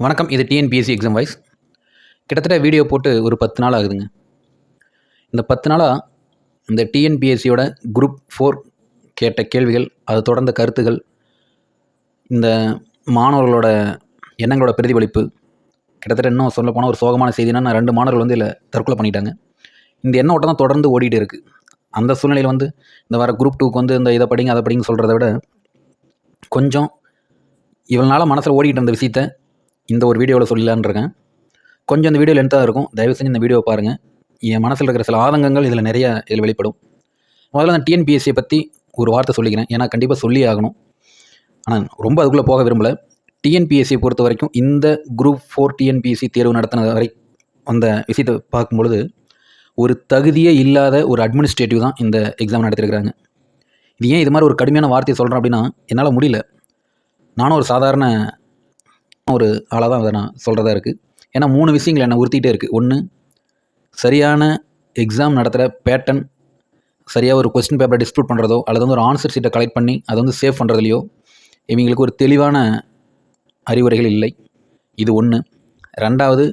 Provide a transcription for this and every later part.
வணக்கம் இது TNPSC exam wise கிட்டத்தட்ட வீடியோ போட்டு ஒரு பத்து நாள் ஆகுதுங்க. இந்த பத்து நாளாக இந்த டிஎன்பிஎஸ்சியோட குரூப் ஃபோர் கேட்ட கேள்விகள் அது தொடர்ந்த கருத்துகள் இந்த மாணவர்களோட எண்ணங்களோட பிரதிபலிப்பு கிட்டத்தட்ட இன்னும் சொல்லப்போனால் ஒரு சோகமான செய்தினா நான் ரெண்டு மாணவர்கள் வந்து இதில் தற்கொலை பண்ணிட்டாங்க. இந்த எண்ண ஓட்டம் தான் தொடர்ந்து ஓடிட்டு இருக்குது அந்த சூழ்நிலையில் வந்து இந்த வர குரூப் டூக்கு வந்து இந்த இதை படிங்க அதை படிங்க சொல்கிறத விட கொஞ்சம் இவ்வளோ நாளாக மனசில் ஓடிக்கிட்டு இருந்த விஷயத்த இந்த ஒரு வீடியோவில் சொல்லலான்னு இருக்கேன். கொஞ்சம் இந்த வீடியோ லென்த்தாக இருக்கும். தயவு செஞ்சு இந்த வீடியோவை பாருங்கள் என் மனசில் இருக்கிற சில ஆதங்கங்கள் இதில் நிறைய இதில் வெளிப்படும். முதல்ல அந்த டிஎன்பிஎஸ்சியை பற்றி ஒரு வார்த்தை சொல்லிக்கிறேன். ஏன்னா கண்டிப்பாக சொல்லி ஆகணும். ஆனால் ரொம்ப அதுக்குள்ளே போக விரும்பலை. டிஎன்பிஎஸ்சியை பொறுத்த வரைக்கும் இந்த குரூப் ஃபோர் டிஎன்பிஎஸ்சி தேர்வு நடத்தின வரை அந்த விஷயத்தை பார்க்கும்பொழுது ஒரு தகுதியே இல்லாத ஒரு அட்மினிஸ்ட்ரேட்டிவ் தான் இந்த எக்ஸாம் நடத்திருக்கிறாங்க. இது ஏன் இது மாதிரி ஒரு கடுமையான வார்த்தையை சொல்கிறேன் அப்படின்னா என்னால் முடியல. நானும் ஒரு சாதாரண ஒரு ஆளாக தான் அதை நான் சொல்கிறதா இருக்குது ஏன்னா மூணு விஷயங்கள் என்னை உறுத்திட்டே இருக்குது ஒன்று சரியான எக்ஸாம் நடத்துகிற பேட்டர்ன் சரியாக ஒரு கொஸ்டின் பேப்பரை டிஸ்பியூட் பண்ணுறதோ அல்லது வந்து ஒரு ஆன்சர் சீட்டை கலெக்ட் பண்ணி அதை வந்து சேவ் பண்ணுறதுலையோ இவங்களுக்கு ஒரு தெளிவான அறிவுரைகள் இல்லை. இது ஒன்று ரெண்டாவது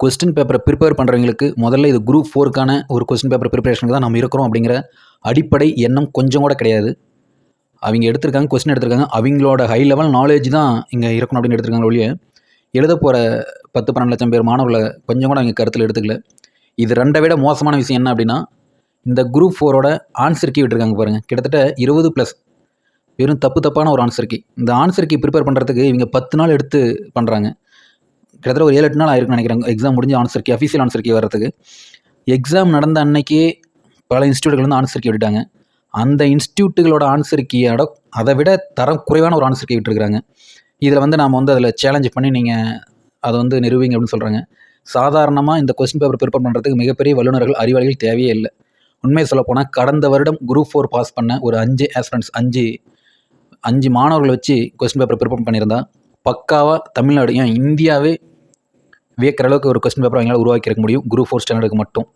கொஸ்டின் பேப்பரை ப்ரிப்பேர் பண்ணுறவங்களுக்கு முதல்ல இது குரூப் ஃபோருக்கான ஒரு கொஸ்டின் பேப்பர் ப்ரிப்பரேஷனுக்கு தான் நம்ம இருக்கிறோம் அப்படிங்கிற அடிப்படை எண்ணம் கொஞ்சம் கூட கிடையாது. அவங்க எடுத்திருக்காங்க கொஸ்டின் எடுத்திருக்காங்க. அவங்களோட ஹை லெவல் நாலேஜ் தான் இங்கே இருக்கணும் அப்படின்னு எடுத்திருக்காங்க ஒழிய எழுத போகிற பத்து பன்னெண்டு லட்சம் பேர் மாணவர்களை கொஞ்சம் கூட அவங்க கருத்தில் எடுத்துக்கல. இது ரெண்டை விட மோசமான விஷயம் என்ன அப்படின்னா இந்த குரூப் ஃபோரோட ஆன்சர் கீ விட்டுருக்காங்க பாருங்கள் கிட்டத்தட்ட இருபது ப்ளஸ் வெறும் தப்பு தப்பான ஒரு ஆன்சர் கீ இந்த ஆன்சர் கீ ப்ரிப்பேர் பண்ணுறதுக்கு இவங்க பத்து நாள் எடுத்து பண்ணுறாங்க கிட்டத்தட்ட ஒரு ஏழு எட்டு நாள் ஆயிருக்குன்னு நினைக்கிறாங்க எக்ஸாம் முடிஞ்சு answer key official answer key வர்றதுக்கு. எக்ஸாம் நடந்த அன்னைக்கே பல இன்ஸ்டியூட்கள் வந்து ஆன்சர் கீ விட்டுட்டாங்க. அந்த இன்ஸ்டியூட்டுகளோட ஆன்சர் கீயோட அதை விட தரம் குறைவான ஒரு ஆன்சர் கீ விட்டுருக்காங்க இதில் வந்து நாம் வந்து அதில் சேலஞ்ச் பண்ணி நீங்கள் அதை வந்து நிறுவிங்க அப்படின்னு சொல்கிறாங்க சாதாரணமாக இந்த கொஸ்டின் பேப்பர் ப்ரிப்பேர் பண்ணுறதுக்கு மிகப்பெரிய வல்லுநர்கள் அறிவாளிகள் தேவையே இல்லை. உண்மையை சொல்லப்போனால் கடந்த வருடம் குரூப் ஃபோர் பாஸ் பண்ண ஒரு அஞ்சு ஆஸ்பிரண்ட்ஸ் அஞ்சு அஞ்சு மாணவர்களை வச்சு கொஸ்டின் பேப்பர் ப்ரிப்பேர் பண்ணியிருந்தா பக்காவாக தமிழ்நாடு ஏன் இந்தியாவே வியக்கிற அளவுக்கு ஒரு கொஸ்டின் பேப்பர் அவங்களால உருவாக்கியிருக்க முடியும் குரூப் ஃபோர் ஸ்டாண்டர்டுக்கு மட்டும்.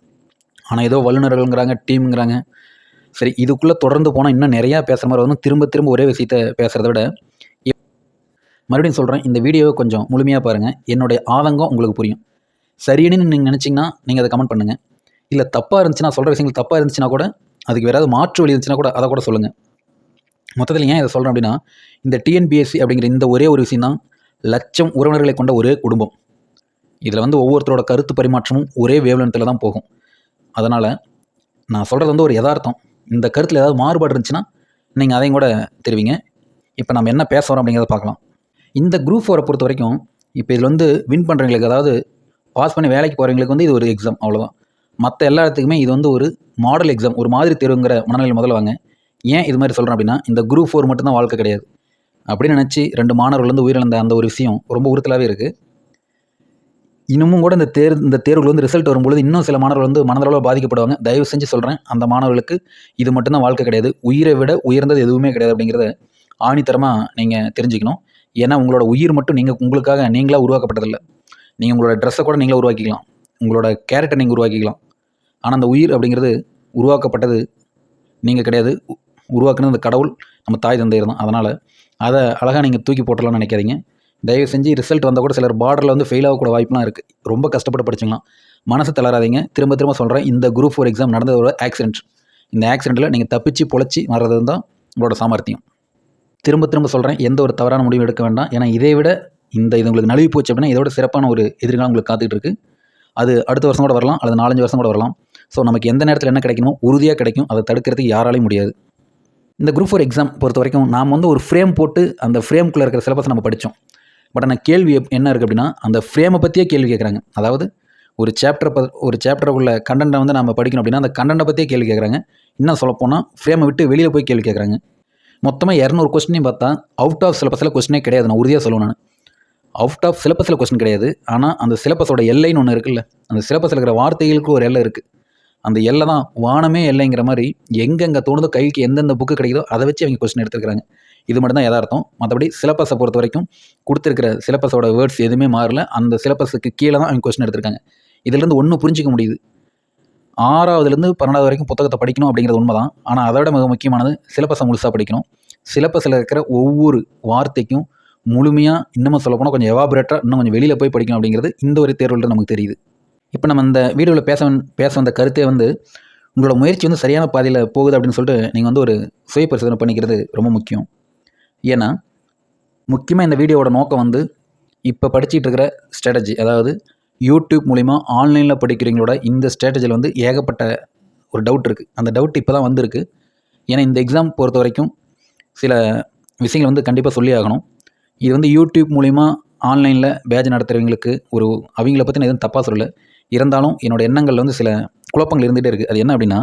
ஆனால் ஏதோ வல்லுநர்கள்ங்கிறாங்க டீம்ங்கிறாங்க சரி இதுக்குள்ளே தொடர்ந்து போனால் இன்னும் நிறையா பேசுகிற மாதிரி வரும். திரும்ப திரும்ப ஒரே விஷயத்த பேசுகிறத விட மறுபடியும் சொல்கிறேன் இந்த வீடியோவை கொஞ்சம் முழுமையாக பாருங்கள் என்னுடைய ஆதங்கம் உங்களுக்கு புரியும். சரின்னு நீங்கள் நினச்சிங்கன்னா நீங்கள் அதை கமெண்ட் பண்ணுங்கள் இல்லை தப்பாக இருந்துச்சுன்னா சொல்கிற விஷயங்கள் தப்பாக இருந்துச்சுன்னா கூட அதுக்கு வேறு ஏதாவது மாற்று வழி இருந்துச்சுன்னா கூட அதை கூட சொல்லுங்கள் மொத்தத்தில் ஏன் இதை சொல்கிறேன் அப்படின்னா இந்த டிஎன்பிஎஸ்சி அப்படிங்கிற இந்த ஒரே ஒரு விஷயம் தான் லட்சம் உறவினர்களை கொண்ட ஒரே குடும்பம். இதில் வந்து ஒவ்வொருத்தரோட கருத்து பரிமாற்றமும் ஒரே வேவ்லென்த்தில் தான் போகும். அதனால் நான் சொல்கிறது வந்து ஒரு யதார்த்தம். இந்த கருத்தில் ஏதாவது மாறுபாடு இருந்துச்சுன்னா நீங்கள் அதையும் கூட தெரிவிங்க. இப்போ நம்ம என்ன பேச வரோம் அப்படிங்கிறத பார்க்கலாம். இந்த குரூப் ஃபோரை பொறுத்த வரைக்கும் இப்போ இதில் வந்து வின் பண்ணுறவங்களுக்கு அதாவது பாஸ் பண்ணி வேலைக்கு போகிறவங்களுக்கு வந்து இது ஒரு எக்ஸாம் அவ்வளோதான் மற்ற எல்லா இடத்துக்குமே இது வந்து ஒரு மாடல் எக்ஸாம் ஒரு மாதிரி தேர்வுங்கிற மனநிலை முதல்ல வாங்க. ஏன் இது மாதிரி சொல்கிறேன் அப்படின்னா இந்த குரூப் ஃபோர் மட்டும்தான் வாழ்க்கை கிடையாது. அப்படின்னு நினச்சி ரெண்டு மாணவர்கள் வந்து உயிரிழந்த அந்த ஒரு விஷயம் ரொம்ப உறுத்தலாகவே இருக்குது இன்னமும் கூட இந்த தேர் இந்த தேர்வுகள் வந்து ரிசல்ட் வரும்பொழுது இன்னும் சில மாணவர்கள் வந்து மனதளவில் பாதிக்கப்படுவாங்க. தயவு செஞ்சு சொல்கிறேன் அந்த மாணவர்களுக்கு இது மட்டும்தான் வாழ்க்கை கிடையாது. உயிரை விட உயர்ந்தது எதுவுமே கிடையாது அப்படிங்கிறத ஆணித்தரமாக நீங்கள் தெரிஞ்சுக்கணும். ஏன்னா உங்களோட உயிர் மட்டும் நீங்கள் உங்களுக்காக நீங்களாக உருவாக்கப்பட்டதில்லை. நீங்கள் உங்களோட ட்ரெஸ்ஸை கூட நீங்களே உருவாக்கிக்கலாம். உங்களோட கேரக்டர் நீங்கள் உருவாக்கிக்கலாம். ஆனால் அந்த உயிர் அப்படிங்கிறது உருவாக்கப்பட்டது நீங்கள் கிடையாது. உ- உருவாக்குனது அந்த கடவுள் நம்ம தாய் தந்தையர் தான். அதனால் அதை அழகாக நீங்கள் தூக்கி போட்டலாம்னு நினைக்காதீங்க. தயவு செஞ்சு ரிசல்ட் வந்தால் கூட சிலர் பார்டரில் வந்து ஃபெயில் ஆகக்கூட வாய்ப்புலாம் இருக்குது ரொம்ப கஷ்டப்பட்டு படிச்சுக்கலாம். மனசு தளராதீங்க. திரும்ப திரும்ப சொல்கிறேன் இந்த குரூப் ஃபோர் எக்ஸாம் நடந்ததோட ஒரு ஆக்சிடென்ட் இந்த ஆக்சிடெண்ட்டில் நீங்கள் தப்பிச்சு பொழைச்சி வர்றது தான் உங்களோட சாமர்த்தியம். திரும்ப திரும்ப சொல்கிறேன் எந்த ஒரு தவறான முடிவும் எடுக்க வேண்டாம். ஏன்னா இதை விட இந்த இது உங்களுக்கு நழுவி போச்சு அப்படின்னா இதோட சிறப்பான ஒரு எதிர்காலம் உங்களுக்கு காத்துக்கிட்டு இருக்குது அது அடுத்த வருஷம் கூட வரலாம். அல்லது நாலஞ்சு வருஷம் கூட வரலாம். ஸோ நமக்கு எந்த நேரத்தில் என்ன கிடைக்கணுமோ உறுதியாக கிடைக்கும். அதை தடுக்கிறதுக்கு யாராலையும் முடியாது. இந்த குரூப் ஃபோர் எக்ஸாம் பொறுத்த வரைக்கும் நாம் வந்து ஒரு ஃப்ரேம் போட்டு அந்த ஃப்ரேம்குள்ளே இருக்கிற சிலபஸ் நம்ம படித்தோம் பட் ஆனால் கேள்வி எப்- என்ன இருக்குது அப்படின்னா அந்த ஃப்ரேமை பற்றியே கேள்வி கேட்குறாங்க அதாவது ஒரு சாப்டர் ப ஒரு சாப்டருக்குள்ள கண்டென்ட்டை வந்து நம்ம படிக்கணும் அப்படின்னா அந்த கண்டென்ட்டை பற்றியே கேள்வி கேட்குறாங்க இன்னும் சொல்லப்போனால் ஃப்ரேமை விட்டு வெளியில் போய் கேள்வி கேட்குறாங்க மொத்தமாக இரநூறு கொஸ்டினையும் பார்த்தா அவுட் ஆஃப் சிலபஸில் கொஸ்டினே கிடையாது. நான் உறுதியாக சொல்லுவேன் நான். அவுட் ஆஃப் சிலபஸில் கொஸ்டின் கிடையாது. ஆனால் அந்த சிலபஸோட எல்லைன்னு ஒன்று இருக்குல்ல. அந்த சிலபஸில் இருக்கிற வார்த்தைகளுக்கு ஒரு எல்லை இருக்குது அந்த எல்லை தான் வானமே எல்லைங்கிற மாதிரி எங்கெங்கே தோணுதோ கைக்கு எந்தெந்த புக்கு கிடைக்குதோ அதை வச்சு அவங்க கொஸ்டின் எடுத்துருக்காங்க இது மட்டும் தான் மற்றபடி சிலபஸை பொறுத்த வரைக்கும் கொடுத்துருக்கிற சிலபஸோட வேர்ட்ஸ் எதுவுமே மாறல. அந்த சிலபஸுக்கு கீழே தான் அவங்க கொஸ்டின் எடுத்திருக்காங்க. இதுலேருந்து ஒன்று புரிஞ்சிக்க முடியுது. ஆறாவதுலேருந்து பன்னெண்டாவது வரைக்கும் புத்தகத்தை படிக்கணும் அப்படிங்கிறது உண்மை தான் ஆனால் அதை விட மிக முக்கியமானது சிலபஸை முழுசாக படிக்கணும். சிலபஸில் இருக்கிற ஒவ்வொரு வார்த்தைக்கும் முழுமையாக இன்னமும் சொல்லப்போனால் கொஞ்சம் எவாபரேட்டாக இன்னும் கொஞ்சம் வெளியில் போய் படிக்கணும் அப்படிங்கிறது இந்த ஒரு தேர்வில் நமக்கு தெரியுது. இப்போ நம்ம இந்த வீடியோவில் பேச வந்- பேச வந்த கருத்தே வந்து உங்களோட முயற்சி வந்து சரியான பாதையில் போகுது அப்படின்னு சொல்லிட்டு நீங்கள் வந்து ஒரு சுய பரிசோதனை பண்ணிக்கிறது ரொம்ப முக்கியம். ஏன்னா முக்கியமாக இந்த வீடியோவோட நோக்கம் வந்து இப்போ படிச்சுட்டு இருக்கிற ஸ்ட்ராட்டஜி அதாவது யூடியூப் மூலிமா ஆன்லைனில் படிக்கிறவங்களோட இந்த ஸ்ட்ராட்டஜியில் வந்து ஏகப்பட்ட ஒரு டவுட் இருக்குது அந்த டவுட் இப்போ தான் வந்திருக்கு. ஏன்னா இந்த எக்ஸாம் பொறுத்த வரைக்கும் சில விஷயங்கள் வந்து கண்டிப்பாக சொல்லி ஆகணும். இது வந்து யூடியூப் மூலிமா ஆன்லைனில் பேஜ் நடத்துகிறவங்களுக்கு ஒரு அவங்கள பற்றி நான் எதுவும் தப்பாக சொல்லலை. இருந்தாலும் என்னோடய எண்ணங்களில் வந்து சில குழப்பங்கள் இருந்துகிட்டே இருக்குது அது என்ன அப்படின்னா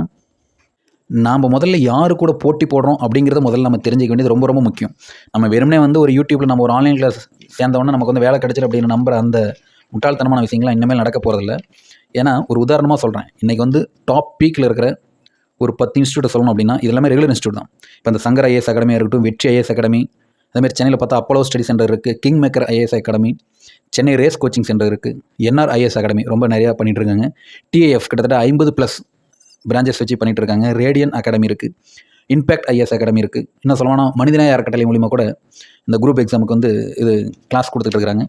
நாம் முதல்ல யாரு கூட போட்டி போடுறோம் அப்படிங்கிறத முதல்ல நம்ம தெரிஞ்சுக்க வேண்டியது ரொம்ப ரொம்ப முக்கியம். நம்ம வெறுமனே வந்து ஒரு யூடியூப்பில் நம்ம ஒரு ஆன்லைன் கிளாஸ் சேர்ந்தவொடனே நமக்கு வந்து வேலை கிடச்சிரு அப்படின்னு நம்புற அந்த முட்டாள்தனமான விஷயங்கள்லாம் இனிமேல் நடக்க போகிறதில்ல ஏன்னா ஒரு உதாரணமாக சொல்கிறேன் இன்றைக்கி வந்து டாப் பீக்கில் இருக்கிற ஒரு பத்து இன்ஸ்டியூட்டை சொல்லணும் அப்படின்னா இது எல்லாமே ரெகுலர் இன்ஸ்டியூட் தான். இப்போ இந்த சங்கர் ஐஏஎஸ் அகாடமியாக இருக்கட்டும் வெற்றி ஐஏஎஸ் அகாடமி அதேமாதிரி சென்னையில் பார்த்தா அப்போலோ ஸ்டடி சென்டர் இருக்குது king maker IAS academy Chennai race coaching centre இருக்குது என்ஆர் ஐஏஎஸ் அகாடமி ரொம்ப நிறையா பண்ணிகிட்ருக்காங்க இருக்காங்க. டிஏஎஃப் கிட்டத்தட்ட ஐம்பது ப்ளஸ் பிரான்ச்சஸ் வச்சு பண்ணிட்டு இருக்காங்க ரேடியன் அகாடமி இருக்குது இம்பேக்ட் ஐஎஸ் அகாடமி இருக்குது இன்னும் சொல்லணும்னா மனிதநேய அறக்கட்டளை மூலிமா கூட இந்த குரூப் எக்ஸாமுக்கு வந்து இது கிளாஸ் கொடுத்துட்டு இருக்கிறாங்க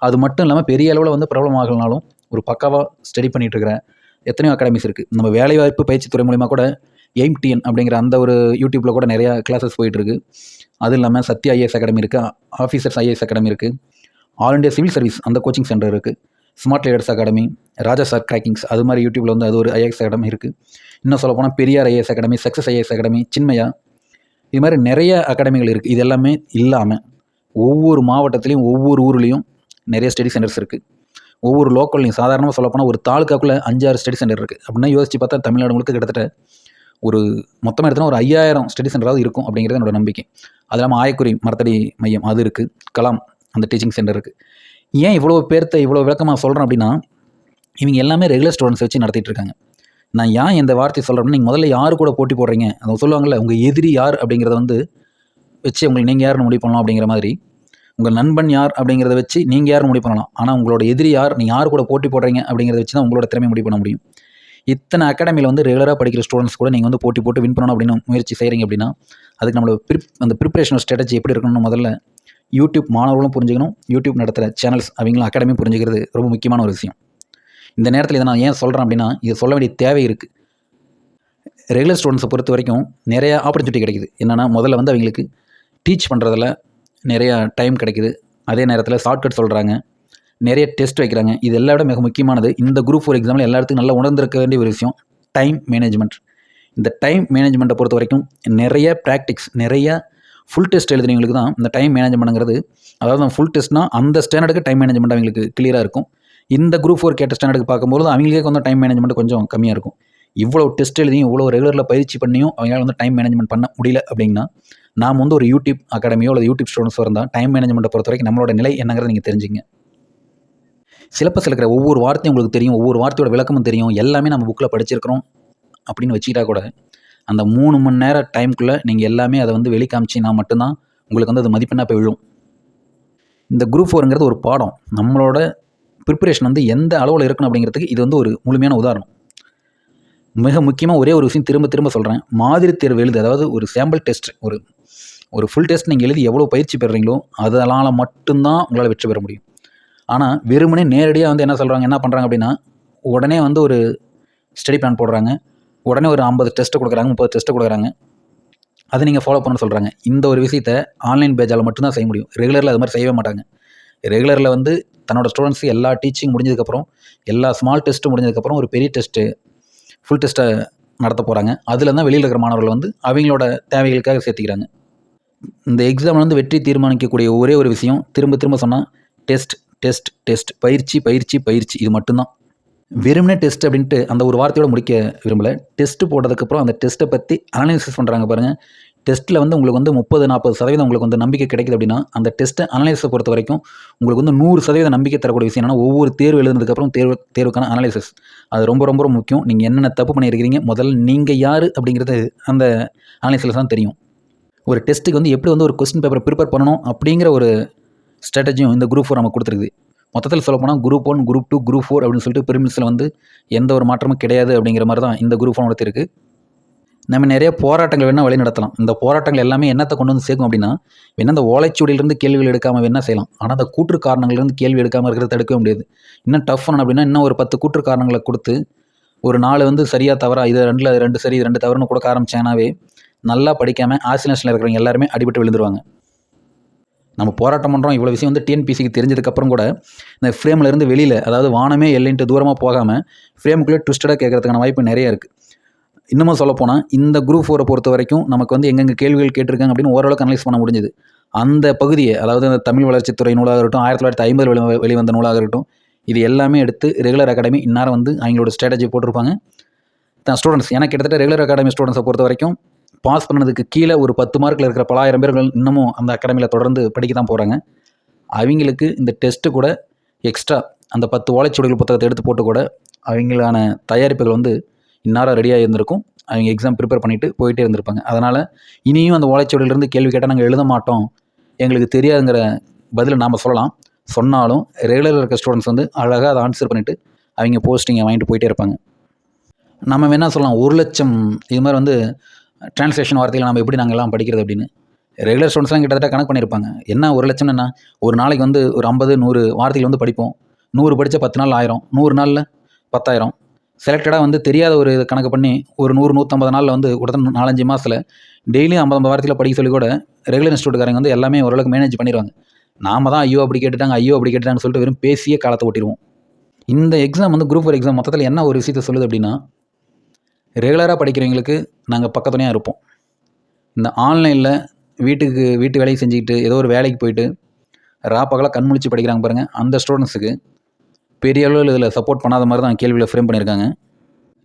அது மட்டும் இல்லாமல் பெரிய அளவில் வந்து ப்ராப்ளம் ஆகலனாலும் ஒரு பக்காவாக ஸ்டடி பண்ணிட்டு எத்தனையோ அகாடமிஸ் இருக்குது நம்ம வேலைவாய்ப்பு பயிற்சித்துறை மூலிமா கூட எய்ம்டிஎன் அப்படிங்கிற அந்த ஒரு யூடியூப்பில் கூட நிறையா கிளாஸஸ் போயிட்டுருக்கு அது இல்லாமல் சத்யா ஐஏஎஸ் அகாடமி இருக்குது ஆஃபீஸர்ஸ் ஐஏஎஸ் அகாடமி இருக்குது ஆல் இண்டியா சிவில் சர்வீஸ் அந்த கோச்சிங் சென்டர் இருக்குது smart leaders academy Raja sir crackings அது மாதிரி யூடியூப்பில் வந்து அது ஒரு ஐஏஎஸ் அகாடமி இருக்குது இன்னும் சொல்ல போனால் Periyar IAS academy success IAS academy Chinmaya இது மாதிரி நிறைய அகாடமிகள் இருக்குது இது எல்லாமே இல்லாமல் ஒவ்வொரு மாவட்டத்துலேயும் ஒவ்வொரு ஊர்லேயும் நிறைய ஸ்டடி சென்டர்ஸ் இருக்குது ஒவ்வொரு லோக்கல்லையும் சாதாரணமாக சொல்லப்போனால் ஒரு தாலுக்காக்குள்ளே அஞ்சாறு ஸ்டடி சென்டர் இருக்குது அப்படின்னா யோசிச்சு பார்த்தா தமிழ்நாடு முழுக்க கிட்டத்தட்ட ஒரு மொத்தமாக எடுத்தனா ஒரு ஐயாயிரம் ஸ்டடி சென்டராவது இருக்கும் அப்படிங்கிறது என்னோட நம்பிக்கை. அது இல்லாமல் ஆயக்குறி மரத்தடி மையம் அது இருக்குது கலாம் அந்த டீச்சிங் சென்டர் இருக்குது ஏன் இவ்வளோ பேர்த்த இவ்வளோ விளக்கமாக சொல்கிறேன் அப்படின்னா இவங்க எல்லாமே ரெகுலர் ஸ்டூடெண்ட்ஸ் வச்சு நடத்திட்டு இருக்காங்க நான் ஏன் இந்த வார்த்தை சொல்கிறேன்னா நீங்கள் முதல்ல யார் கூட போட்டி போடுறீங்க? அவங்க சொல்லுவாங்கல்ல உங்கள் எதிரி யார் அப்படிங்கிறத வந்து வச்சு உங்களுக்கு நீங்கள் யாருன்னு முடிவு பண்ணலாம் அப்படிங்கிற மாதிரி. உங்கள் நண்பன் யார் அப்படிங்கிறத வச்சு நீங்கள் யாருன்னு முடிவு பண்ணலாம். ஆனால் உங்களோட எதிரி யார் நீங்கள் யார் கூட போட்டி போடுறீங்க அப்படிங்கிறத வச்சு தான் உங்களோட திறமை முடிவு பண்ண முடியும். இத்தனை அகாடமியில் வந்து ரெகுலராக படிக்கிற ஸ்டூடெண்ட்ஸ் கூட நீங்கள் வந்து போட்டி போட்டு வின் பண்ணணும் அப்படின்னு முயற்சி செய்கிறீங்க அப்படின்னா அதுக்கு நம்மளோட ப்ரிப் அந்த ப்ரிப்ரேஷன் ஸ்ட்ராட்டஜி எப்படி இருக்கணும்னு முதல்ல யூடியூப் மாணவர்களும் புரிஞ்சுக்கணும். யூடியூப் நடத்துகிற சேனல்ஸ் அவங்களும் அகாடமி புரிஞ்சுக்கிறது ரொம்ப முக்கியமான ஒரு விஷயம். இந்த நேரத்தில் இதை நான் ஏன் சொல்கிறேன் அப்படின்னா இது சொல்ல வேண்டிய தேவை இருக்குது ரெகுலர் ஸ்டூடெண்ட்ஸை பொறுத்த வரைக்கும் நிறையா ஆப்பர்ச்சுனிட்டி கிடைக்குது. என்னென்னா முதல்ல வந்து அவங்களுக்கு டீச் பண்ணுறதில் நிறையா டைம் கிடைக்குது. அதே நேரத்தில் ஷார்ட்கட் சொல்கிறாங்க நிறைய டெஸ்ட் வைக்கிறாங்க. இது எல்லா விட மிக முக்கியமானது. இந்த குரூப் ஃபோர் எக்ஸாமில் எல்லாத்துக்கும் நல்லா உணர்ந்திருக்க வேண்டிய ஒரு விஷயம் டைம் மேனேஜ்மெண்ட் இந்த டைம் மேனேஜ்மெண்ட்டை பொறுத்த வரைக்கும் நிறைய ப்ராக்டிக்ஸ் நிறைய ஃபுல் டெஸ்ட் எழுதுனவங்களுக்கு தான் இந்த டைம் மேனேஜ்மெண்ட்ங்கிறது அதாவது ஃபுல் டெஸ்ட்னா அந்த ஸ்டாண்டர்டுக்கு டைம் மேனேஜ்மெண்ட் அவங்களுக்கு கிளியராக இருக்கும். இந்த குரூப் ஃபோர் கேட்ட ஸ்டாண்டர்டுக்கு பார்க்கும்போது அவங்களுக்கே கொஞ்சம் டைம் மேனேஜ்மெண்ட் கொஞ்சம் கம்மியாக இருக்கும். இவ்வளோ டெஸ்ட் எழுதியும் இவ்வளோ ரெகுலரில் பயிற்சி பண்ணியும் அவங்களால வந்து டைம் மேனேஜ்மெண்ட் பண்ண முடியல அப்படின்னா நாம் வந்து ஒரு யூடியூப் அகாடமியோ அல்லது யூடியூப் ஸ்டூடெண்ட்ஸ் இருந்தால் டைம் மேனேஜ்மெண்ட்டை பொறுத்த வரைக்கும் நம்மளோட நிலை என்னங்கிறத நீங்கள் தெரிஞ்சுங்க. சிலப்பஸில் இருக்கிற ஒவ்வொரு வார்த்தையும் உங்களுக்கு தெரியும் ஒவ்வொரு வார்த்தையோட விளக்கமும் தெரியும். எல்லாமே நம்ம புக்கில் படிச்சிருக்கிறோம் அப்படின்னு வச்சுக்கிட்டா கூட அந்த மூணு மணி நேரம் டைம்குள்ளே நீங்கள் எல்லாமே அதை வந்து வெளி மட்டும்தான் உங்களுக்கு வந்து அது மதிப்பெண்ணாக போய் விழும். இந்த குரூப் ஃபோருங்கிறது ஒரு பாடம். நம்மளோட ப்ரிப்பரேஷன் வந்து எந்த அளவில் இருக்கணும் அப்படிங்கிறதுக்கு இது வந்து ஒரு முழுமையான உதாரணம். மிக முக்கியமாக ஒரே ஒரு விஷயம் திரும்ப திரும்ப சொல்கிறேன் மாதிரி தேர்வு எழுது அதாவது ஒரு சாம்பிள் டெஸ்ட் ஒரு ஒரு ஃபுல் டெஸ்ட் நீங்கள் எழுதி எவ்வளோ பயிற்சி பெறுறீங்களோ அதனால் மட்டும்தான் உங்களால் வெற்றி பெற முடியும். ஆனால் வெறுமனே நேரடியாக வந்து என்ன சொல்கிறாங்க என்ன பண்ணுறாங்க அப்படின்னா உடனே வந்து ஒரு ஸ்டடி பிளான் போடுறாங்க. உடனே ஒரு ஐம்பது டெஸ்ட்டு கொடுக்குறாங்க முப்பது டெஸ்ட்டு கொடுக்குறாங்க. அதை நீங்கள் ஃபாலோ பண்ண சொல்கிறாங்க இந்த ஒரு விஷயத்தை ஆன்லைன் பேஜால் மட்டும்தான் செய்ய முடியும். ரெகுலரில் அது மாதிரி செய்யவே மாட்டாங்க. ரெகுலரில் வந்து தன்னோட ஸ்டூடெண்ட்ஸ் எல்லா டீச்சிங் முடிஞ்சதுக்கப்புறம் எல்லா ஸ்மால் டெஸ்ட்டு முடிஞ்சதுக்கப்புறம் ஒரு பெரிய டெஸ்ட்டு ஃபுல் டெஸ்ட்டை நடத்த போகிறாங்க அதில் தான் வெளியில் இருக்கிற மாணவர்கள் வந்து அவங்களோட தேவைகளுக்காக சேர்த்திக்கிறாங்க. இந்த எக்ஸாமில் வந்து வெற்றி தீர்மானிக்கக்கூடிய ஒரே ஒரு விஷயம் திரும்ப திரும்ப சொன்னால் டெஸ்ட் டெஸ்ட் டெஸ்ட் பயிற்சி பயிற்சி பயிற்சி. இது மட்டும்தான். வெறுமனே டெஸ்ட் அப்படின்ட்டு அந்த ஒரு வார்த்தையோட முடிக்க விரும்பலை. டெஸ்ட் போட்டதுக்கப்புறம் அந்த டெஸ்ட்டை பற்றி அனலைசிஸ் பண்ணுறாங்க பாருங்கள் டெஸ்ட்டில் வந்து உங்களுக்கு வந்து முப்பது நாற்பது சதவீதம் உங்களுக்கு வந்து நம்பிக்கை கிடைக்குது அப்படின்னா அந்த டெஸ்ட்டை அனலைஸை பொறுத்த வரைக்கும் உங்களுக்கு வந்து நூறு சதவீத நம்பிக்கை தரக்கூடிய விஷயம் என்னன்னா ஒவ்வொரு தேர்வு எழுதுனதுக்கப்புறம் தேர்வு தேர்வுக்கான அனலைசிஸ் அது ரொம்ப ரொம்ப ரொம்ப முக்கியம். நீங்கள் என்னென்ன தப்பு பண்ணியிருக்கிறீங்க முதல்ல நீங்கள் யார் அப்படிங்கிறது அந்த அனலைசிஸ் தான் தெரியும். ஒரு டெஸ்ட்டுக்கு வந்து எப்படி வந்து ஒரு கொஸ்டின் பேப்பரை ப்ரிப்பேர் பண்ணணும் அப்படிங்கிற ஒரு ஸ்ட்ராட்டஜியும் இந்த குரூப் ஃபோர் நமக்கு கொடுத்துருக்குது. மொத்தத்தில் சொல்ல போனால் group one group two group four அப்படின்னு சொல்லிட்டு பிரிமிஸில் வந்து எந்த ஒரு மாற்றமும் கிடையாது அப்படிங்கிற மாதிரி தான் இந்த குரூப் ஒன் நடத்திருக்கு நம்ம நிறைய போராட்டங்கள் வேணால் வழி நடத்தலாம். இந்த போராட்டங்கள் எல்லாமே என்னத்தை கொண்டு வந்து சேர்க்கும் அப்படின்னா வேணா இந்த ஓலைச்சுவடியிலிருந்து கேள்விகள் எடுக்காமல் வேணால் செய்யலாம். ஆனால் அந்த கூற்று காரணங்கள்லேருந்து கேள்வி எடுக்காமல் இருக்கிறத தடுக்கவே முடியாது. இன்னும் டஃப் பண்ணணும் அப்படின்னா இன்னும் ஒரு பத்து கூற்று காரணங்களை கொடுத்து ஒரு நாலு வந்து சரியாக தவறா இது ரெண்டில் ரெண்டு சரி இது ரெண்டு தவறுன்னு கொடுக்க ஆரம்பிச்சாங்கனாவே நல்லா படிக்காமல் ஆசிலேஷனில் இருக்கிறவங்க எல்லாருமே அடிபட்டு விழுந்துருவாங்க. நம்ம போராட்டம் பண்ணுறோம் இவ்வளோ விஷயம் வந்து டிஎன்பிசிக்கு தெரிஞ்சதுக்கப்புறம் கூட இந்த ஃப்ரேமில் இருந்து வெளியில் அதாவது வானமே எல்லைன்ட்டு தூரமாக போகாமல் ஃப்ரேமுக்குள்ளே ட்விஸ்டடாக கேட்கறதுக்கான வாய்ப்பு நிறைய இருக்குது இன்னமும் சொல்லப்போனால் இந்த குரூப் ஃபோரை பொறுத்த வரைக்கும் நமக்கு வந்து எங்கெங்கே கேள்விகள் கேட்டிருக்காங்க அப்படின்னு ஓரளவுக்கு அனலைஸ் பண்ண முடிஞ்சது. அந்த பகுதியை அதாவது அந்த தமிழ் வளர்ச்சித்துறை நூலாக இருக்கட்டும் ஆயிரத்தி தொள்ளாயிரத்தி ஐம்பது வெளி வெளிவந்த நூலாக இருக்கட்டும் இது எல்லாமே எடுத்து ரெகுலர் அகாடமி இந்நேரம் வந்து அவங்களோட ஸ்ட்ராட்டஜி போட்டிருப்பாங்க. தான் ஸ்டூடெண்ட்ஸ் ஏன்னா கிட்டத்தட்ட ரெகுலர் அகாடமி ஸ்டூடெண்ட்ஸை பொறுத்த வரைக்கும் பாஸ் பண்ணதுக்கு கீழே ஒரு பத்து மார்க்கில் இருக்கிற பலாயிரம் பேர்கள் இன்னமும் அந்த அகாடமியில் தொடர்ந்து படிக்க தான் போகிறாங்க அவங்களுக்கு இந்த டெஸ்ட்டு கூட எக்ஸ்ட்ரா அந்த பத்து ஓலைச்சுவடிகள் புத்தகத்தை எடுத்து போட்டு கூட அவங்களான தயாரிப்புகள் வந்து இன்னாராக ரெடியாக இருந்திருக்கும். அவங்க எக்ஸாம் ப்ரிப்பேர் பண்ணிவிட்டு போயிட்டே இருந்திருப்பாங்க. அதனால் இனியும் அந்த ஓலைச்சுவடியிலேருந்து கேள்வி கேட்டால் நாங்கள் எழுத மாட்டோம். எங்களுக்கு தெரியாதுங்கிற பதிலை நாம் சொல்லலாம். சொன்னாலும் ரெகுலரில் இருக்க ஸ்டூடெண்ட்ஸ் வந்து அழகாக அதை ஆன்சர் பண்ணிவிட்டு அவங்க போஸ்டிங்கை வாங்கிட்டு போயிட்டே இருப்பாங்க. நம்ம வேணால் சொல்லலாம். ஒரு லட்சம் இது மாதிரி வந்து டிரான்ஸ்லேஷன் வார்த்தையில் நம்ம எப்படி நாங்கள் எல்லாம் படிக்கிறது அப்படின்னு? ரெகுலர் ஸ்டூடெண்ட்ஸ்லாம் கிட்டத்தட்ட கணக்கு பண்ணியிருப்பாங்க என்ன ஒரு லட்சம் என்ன ஒரு நாளைக்கு வந்து ஒரு ஐம்பது நூறு வார்த்தைகள் வந்து படிப்போம். நூறு படித்த பத்து நாள் ஆயிரம். நூறு நாளில் பத்தாயிரம். செலக்டடாக வந்து தெரியாத ஒரு இது கணக்கு பண்ணி ஒரு நூறு நூற்றம்பது நாளில் வந்து உடனே நாலஞ்சு மாதத்தில் டெய்லியும் ஐம்பது ஐம்பது வாரத்தில் படிக்க சொல்லி கூட ரெகுலர் இன்ஸ்டியூட்காரங்க வந்து எல்லாமே ஓரளவுக்கு மேனேஜ் பண்ணிடுவாங்க நாம தான் ஐயோ அப்படி கேட்டுட்டாங்க ஐயோ அப்படி கேட்டுட்டாங்கன்னு சொல்லிட்டு வெறும் பேசியே காலத்தை ஓட்டிடுவோம் இந்த எக்ஸாம் வந்து குரூப் ஒரு எக்ஸாம் மொத்தத்தில் என்ன ஒரு விஷயத்தை சொல்லுது அப்படின்னா ரெகுலராக படிக்கிறவங்களுக்கு நாங்கள் பக்கத்துணையாக இருப்போம். இந்த ஆன்லைனில் வீட்டுக்கு வீட்டு வேலையை செஞ்சுக்கிட்டு ஏதோ ஒரு வேலைக்கு போயிட்டு ராப்பகலாக கண் முழிச்சு படிக்கிறாங்க பாருங்கள் அந்த ஸ்டூடெண்ட்ஸுக்கு பெரிய அளவில் இதில் சப்போர்ட் பண்ணாத மாதிரி தான் கேள்வியில் ஃப்ரேம் பண்ணியிருக்காங்க.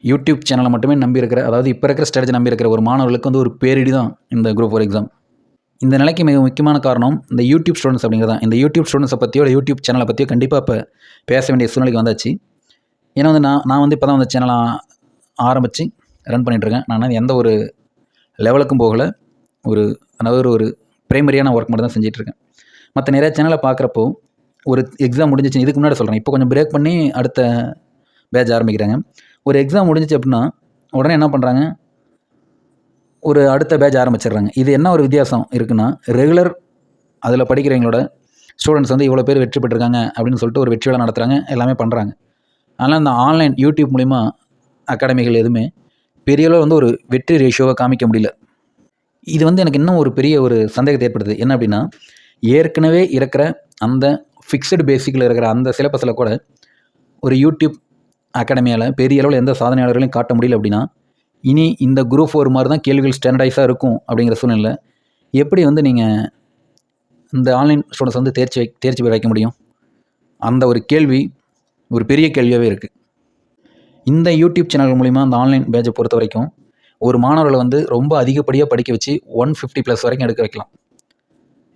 யூடியூப் சேனலை மட்டுமே நம்பி இருக்கிற அதாவது இப்போ இருக்கிற ஸ்ட்ராட்டஜி நம்பி இருக்கிற ஒரு மாணவர்களுக்கு வந்து ஒரு பேரிடி தான் இந்த குரூப் ஃபோர் எக்ஸாம் இந்த நிலைக்கு மிக முக்கியமான காரணம் இந்த யூடியூப் ஸ்டூடெண்ட்ஸ் அப்படிங்கிறது தான். இந்த யூடியூப் ஸ்டூடெண்ட்ஸை பற்றியோ யூடியூப் சேனலை பற்றியோ கண்டிப்பாக இப்போ பேச வேண்டிய சூழ்நிலைக்கு வந்தாச்சு. ஏன்னா வந்து நான் நான் வந்து இப்போ தான் வந்து சேனலாக ஆரம்பித்து ரன் பண்ணிகிட்ருக்கேன் நான் எந்த ஒரு லெவலுக்கும் போகலை. ஒரு அதாவது ஒரு ப்ரைமரியான ஒர்க் மட்டும் தான் செஞ்சிட்ருக்கேன் மற்ற நிறைய சேனலை பார்க்குறப்போ ஒரு எக்ஸாம் முடிஞ்சிச்சு இதுக்கு முன்னாடி சொல்கிறேன் இப்போ கொஞ்சம் பிரேக் பண்ணி அடுத்த பேட்ச் ஆரம்பிக்கிறாங்க. ஒரு எக்ஸாம் முடிஞ்சிச்சு அப்படின்னா உடனே என்ன பண்ணுறாங்க ஒரு அடுத்த பேட்ச் ஆரம்பிச்சிடுறாங்க. இது என்ன ஒரு வித்தியாசம் இருக்குன்னா ரெகுலர் அதில் படிக்கிறவங்களோட ஸ்டூடெண்ட்ஸ் வந்து இவ்வளோ பேர் வெற்றி பெற்றிருக்காங்க அப்படின்னு சொல்லிட்டு ஒரு வெற்றி விழா நடத்துகிறாங்க எல்லாமே பண்ணுறாங்க அதனால் இந்த ஆன்லைன் யூடியூப் மூலிமா அகாடமிகள் எதுவுமே பெரிய அளவு வந்து ஒரு வெற்றி ரேஷியோவை காமிக்க முடியல. இது வந்து எனக்கு இன்னும் ஒரு பெரிய ஒரு சந்தேகத்தை ஏற்படுது என்ன அப்படின்னா ஏற்கனவே இருக்கிற அந்த ஃபிக்ஸடு பேசிக்கில் இருக்கிற அந்த சிலபஸில் கூட ஒரு யூடியூப் அகாடமியால் பெரிய அளவில் எந்த சாதனையாளர்களையும் காட்ட முடியல அப்படின்னா இனி இந்த குரூப் ஃபோர் மாதிரி தான் கேள்விகள் ஸ்டாண்டர்டைஸாக இருக்கும் அப்படிங்கிற சூழ்நிலை எப்படி வந்து நீங்கள் இந்த ஆன்லைன் ஸ்டூடெண்ட்ஸ் வந்து தேர்ச்சி தேர்ச்சி பெற வைக்க முடியும்? அந்த ஒரு கேள்வி ஒரு பெரிய கேள்வியாகவே இருக்குது இந்த யூடியூப் சேனல் மூலிமா அந்த ஆன்லைன் பேஜை பொறுத்த வரைக்கும் ஒரு மாணவர்களை வந்து ரொம்ப அதிகப்படியாக படிக்க வச்சு ஒன் ஃபிஃப்டி ப்ளஸ் வரைக்கும் எடுக்க வைக்கலாம்.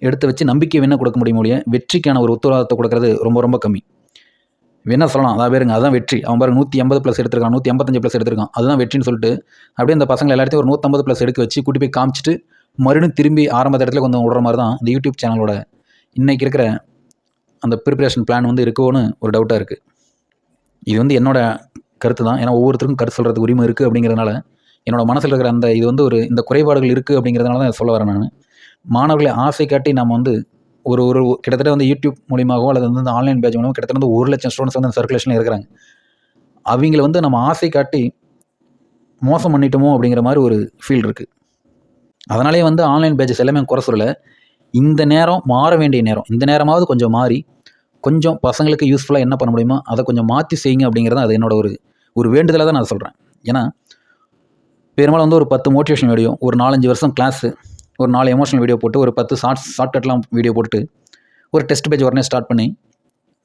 எடுத்து வச்சு நம்பிக்கை வேணால் கொடுக்க முடியும் ஒழிய வெற்றிக்கான ஒரு உத்தரவாதத்தை கொடுக்கறது ரொம்ப ரொம்ப கம்மி. வேணா சொல்லலாம்? அதான் பேருங்க அதான் வெற்றி. அவன் பாருங்க நூற்றி ஐம்பது ப்ளஸ் எடுத்திருக்கான் நூற்றி ஐம்பத்தஞ்சு ப்ளஸ் எடுத்திருக்கான். அதுதான் வெற்றின்னு சொல்லிட்டு அப்படியே அந்த பசங்களை எல்லாத்தையும் ஒரு நூற்றம்பது ப்ளஸ் எடுக்க வச்சு கூட்டி போய் காமிச்சிட்டு மறுபடியும் திரும்பி ஆரம்ப இடத்துல கொஞ்சம் விடுற மாதிரி தான் இந்த யூடியூப் சேனலோட இன்றைக்கி இருக்கிற அந்த ப்ரிப்பரேஷன் பிளான் வந்து இருக்கோன்னு ஒரு டவுட்டாக இருக்குது இது வந்து என்னோடய கருத்து தான் ஏன்னா ஒவ்வொருத்தருக்கும் கருத்து சொல்கிறதுக்கு உரிமை இருக்குது அப்படிங்கிறதுனால என்னோட மனசில் இருக்கிற அந்த இது வந்து ஒரு இந்த குறைபாடுகள் இருக்குது அப்படிங்கிறதுனால தான் சொல்ல வரேன் நான். மாணவர்களை ஆசை காட்டி நம்ம வந்து ஒரு ஒரு கிட்டத்தட்ட வந்து யூடியூப் மூலியமாகவோ அல்லது வந்து ஆன்லைன் பேஜ் மூலமாக கிட்டத்தட்ட வந்து ஒரு லட்சம் ஸ்டூடெண்ட்ஸ் வந்து சர்க்குலேஷனில் இருக்கிறாங்க. அவங்கள வந்து நம்ம ஆசை காட்டி மோசம் பண்ணிட்டோமோ அப்படிங்கிற மாதிரி ஒரு ஃபீல் இருக்குது அதனாலே வந்து ஆன்லைன் பேஜஸ் எல்லாமே குறை சொல்லலை. இந்த நேரம் மாற வேண்டிய நேரம். இந்த நேரமாவது கொஞ்சம் மாறி கொஞ்சம் பசங்களுக்கு யூஸ்ஃபுல்லாக என்ன பண்ண முடியுமோ அதை கொஞ்சம் மாற்றி செய்யுங்க அப்படிங்கிறது அது என்னோட ஒரு ஒரு வேண்டுதலாக தான் நான் சொல்கிறேன் ஏன்னா பெரும்பாலும் வந்து ஒரு பத்து மோட்டிவேஷன் வீடியோ ஒரு நாலஞ்சு வருஷம் கிளாஸு ஒரு நாலு எமோஷனல் வீடியோ போட்டு ஒரு பத்து ஷார்ட்ஸ் ஷார்ட்கட்லாம் வீடியோ போட்டு ஒரு டெஸ்ட் பேஜ் உடனே ஸ்டார்ட் பண்ணி